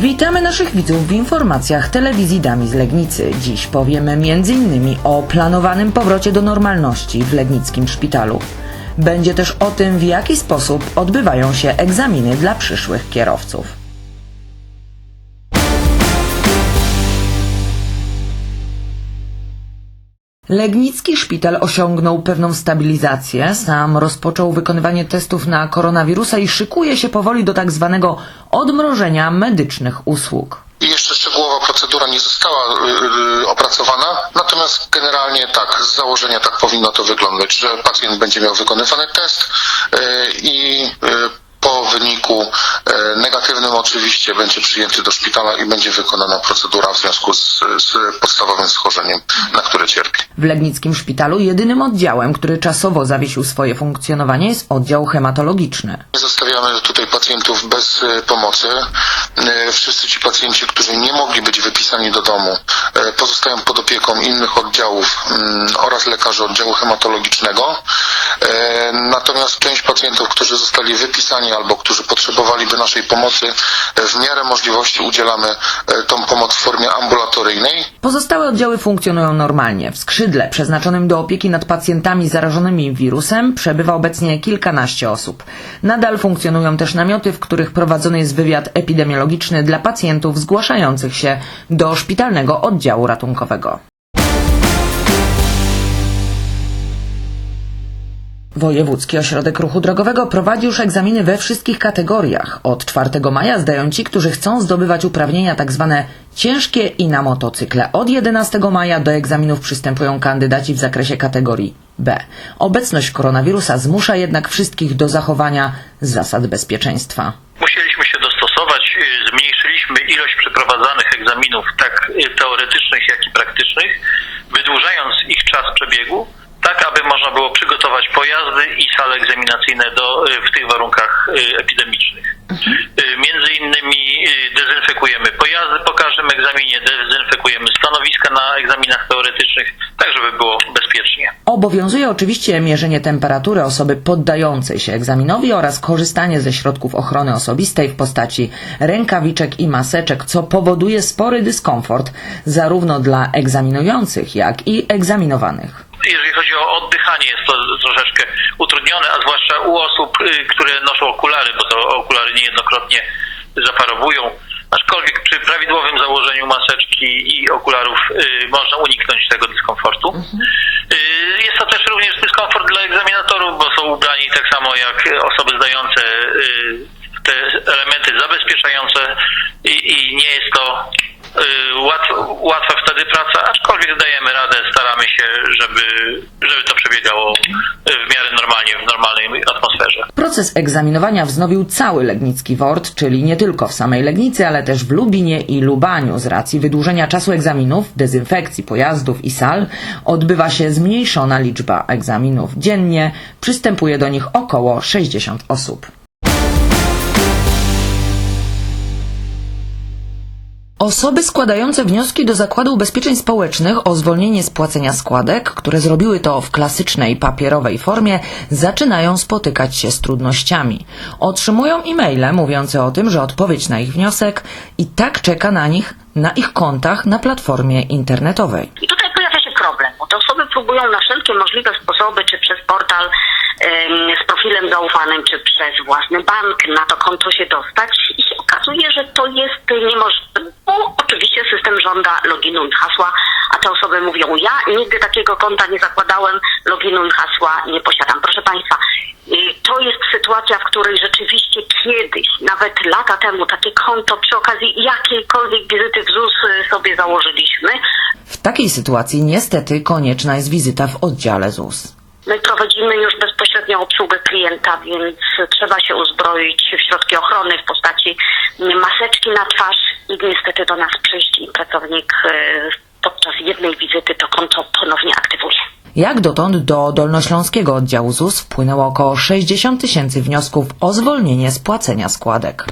Witamy naszych widzów w informacjach telewizji Dami z Legnicy. Dziś powiemy m.in. o planowanym powrocie do normalności w Legnickim Szpitalu. Będzie też o tym, w jaki sposób odbywają się egzaminy dla przyszłych kierowców. Legnicki szpital osiągnął pewną stabilizację, sam rozpoczął wykonywanie testów na koronawirusa i szykuje się powoli do tak zwanego odmrożenia medycznych usług. Jeszcze szczegółowa procedura nie została y, y, opracowana, natomiast generalnie tak, z założenia tak powinno to wyglądać, że pacjent będzie miał wykonywany test y, i wyniku y, negatywnym oczywiście będzie przyjęty do szpitala i będzie wykonana procedura w związku z, z podstawowym schorzeniem, na które cierpi. W Legnickim Szpitalu jedynym oddziałem, który czasowo zawiesił swoje funkcjonowanie jest oddział hematologiczny. Zostawiamy tutaj pacjentów bez y, pomocy. Y, Wszyscy ci pacjenci, którzy nie mogli być wypisani do domu, pozostają pod opieką innych oddziałów mm, oraz lekarzy oddziału hematologicznego. Y, Natomiast część pacjentów, którzy zostali wypisani albo którzy potrzebowaliby naszej pomocy, y, w miarę możliwości udzielamy tą pomoc w formie ambulatoryjnej. Pozostałe oddziały funkcjonują normalnie. W skrzydle przeznaczonym do opieki nad pacjentami zarażonymi wirusem przebywa obecnie kilkanaście osób. Nadal funkcjonują też namioty, w których prowadzony jest wywiad epidemiologiczny dla pacjentów zgłaszających się do szpitalnego oddziału ratunkowego. Wojewódzki Ośrodek Ruchu Drogowego prowadzi już egzaminy we wszystkich kategoriach. Od 4 maja zdają ci, którzy chcą zdobywać uprawnienia tzw. ciężkie i na motocykle. Od 11 maja do egzaminów przystępują kandydaci w zakresie kategorii B. Obecność koronawirusa zmusza jednak wszystkich do zachowania zasad bezpieczeństwa. Musieliśmy się dostosować, y, zmniejszyliśmy ilość przeprowadzanych egzaminów, tak teoretycznych, jak i praktycznych, wydłużając ich czas przebiegu, tak aby można było przygotować pojazdy i sale egzaminacyjne do, y, w tych warunkach y, epidemicznych. Y, Między innymi dezynfekujemy pojazdy po każdym egzaminie, dezynfekujemy stanowiska na egzaminach teoretycznych, tak żeby było bezpiecznie. Obowiązuje oczywiście mierzenie temperatury osoby poddającej się egzaminowi oraz korzystanie ze środków ochrony osobistej w postaci rękawiczek i maseczek, co powoduje spory dyskomfort zarówno dla egzaminujących, jak i egzaminowanych. jeżeli chodzi o oddychanie, jest to troszeczkę utrudnione, a zwłaszcza u osób, y, które noszą okulary, bo to okulary niejednokrotnie zaparowują. Aczkolwiek przy prawidłowym założeniu maseczki i okularów y, można uniknąć tego dyskomfortu. Y, jest to też również dyskomfort dla egzaminatorów, bo są ubrani tak samo jak osoby zdające y, te elementy zabezpieczające i, i nie jest y, łatw, łatwa wtedy praca, aczkolwiek dajemy radę, staramy się, żeby, żeby to przebiegało w miarę normalnie, w normalnej atmosferze. Proces egzaminowania wznowił cały Legnicki WORD, czyli nie tylko w samej Legnicy, ale też w Lubinie i Lubaniu. Z racji wydłużenia czasu egzaminów, dezynfekcji pojazdów i sal odbywa się zmniejszona liczba egzaminów. Dziennie przystępuje do nich około 60 osób. Osoby składające wnioski do Zakładu Ubezpieczeń Społecznych o zwolnienie z płacenia składek, które zrobiły to w klasycznej papierowej formie, zaczynają spotykać się z trudnościami. Otrzymują e-maile mówiące o tym, że odpowiedź na ich wniosek i tak czeka na nich na ich kontach na platformie internetowej. I tutaj pojawia się problem, te osoby próbują na wszelkie możliwe sposoby, czy przez portal z profilem zaufanym, czy przez własny bank na to konto się dostać i się okazuje, że to jest niemożliwe, żąda loginu i hasła, a te osoby mówią, ja nigdy takiego konta nie zakładałem, loginu i hasła nie posiadam. Proszę Państwa, y, to jest sytuacja, w której rzeczywiście kiedyś, nawet lata temu, takie konto przy okazji jakiejkolwiek wizyty w ZUS y, sobie założyliśmy, W takiej sytuacji niestety konieczna jest wizyta w oddziale ZUS. My prowadzimy już bezpośrednio obsługę klienta, więc trzeba się uzbroić w środki ochrony w postaci maseczki na twarz i niestety do nas przyjść i pracownik e, podczas jednej wizyty to konto ponownie aktywuje. Jak dotąd do Dolnośląskiego Oddziału ZUS wpłynęło około 60 tysięcy wniosków o zwolnienie z płacenia składek.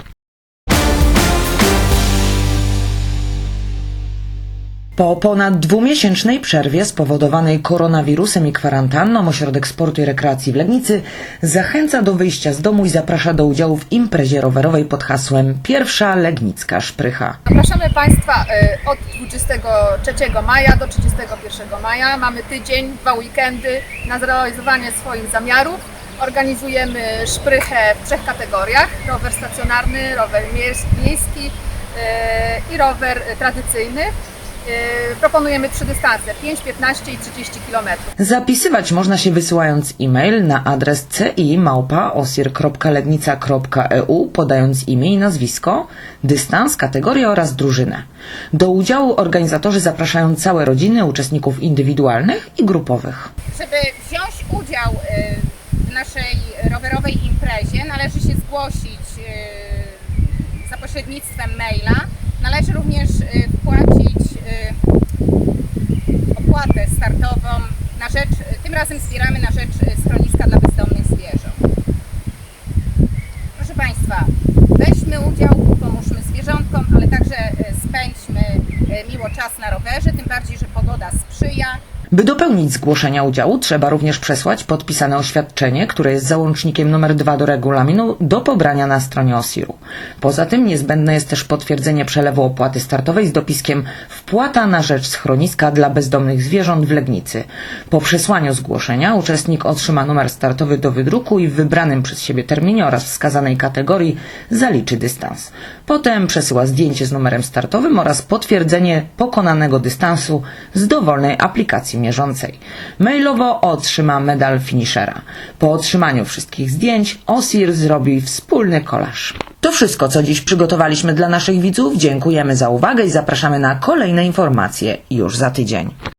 Po ponad dwumiesięcznej przerwie spowodowanej koronawirusem i kwarantanną Ośrodek Sportu i Rekreacji w Legnicy zachęca do wyjścia z domu i zaprasza do udziału w imprezie rowerowej pod hasłem Pierwsza Legnicka Szprycha. Zapraszamy Państwa y, od 23 maja do 31 maja. Mamy tydzień, dwa weekendy na zrealizowanie swoich zamiarów. Organizujemy szprychę w trzech kategoriach. Rower stacjonarny, rower miejski y, i rower tradycyjny. Y, Proponujemy trzy dystanse 5, 15 i 30 km. Zapisywać można się wysyłając e-mail na adres ci.osir.legnica.eu podając imię i nazwisko, dystans, kategorię oraz drużynę. Do udziału organizatorzy zapraszają całe rodziny uczestników indywidualnych i grupowych. Żeby wziąć udział y, w naszej rowerowej imprezie, należy się zgłosić y, za pośrednictwem maila. Należy również wpłacić opłatę startową na rzecz, tym razem zbieramy na rzecz y, schroniska dla bezdomnych zwierząt. Proszę Państwa, weźmy udział, pomóżmy zwierzątkom, ale także y, spędźmy y, miło czas na rowerze, tym bardziej, że pogoda sprzyja. By dopełnić zgłoszenia udziału, trzeba również przesłać podpisane oświadczenie, które jest załącznikiem numer 2 do regulaminu do pobrania na stronie OSIR-u. Poza tym niezbędne jest też potwierdzenie przelewu opłaty startowej z dopiskiem wpłata na rzecz schroniska dla bezdomnych zwierząt w Legnicy. Po przesłaniu zgłoszenia uczestnik otrzyma numer startowy do wydruku i w wybranym przez siebie terminie oraz wskazanej kategorii zaliczy dystans. Potem przesyła zdjęcie z numerem startowym oraz potwierdzenie pokonanego dystansu z dowolnej aplikacji mierzącej. Mailowo otrzyma medal finishera. Po otrzymaniu wszystkich zdjęć OSIR zrobi wspólny kolaż. To wszystko, co dziś przygotowaliśmy dla naszych widzów. Dziękujemy za uwagę i zapraszamy na kolejne informacje już za tydzień.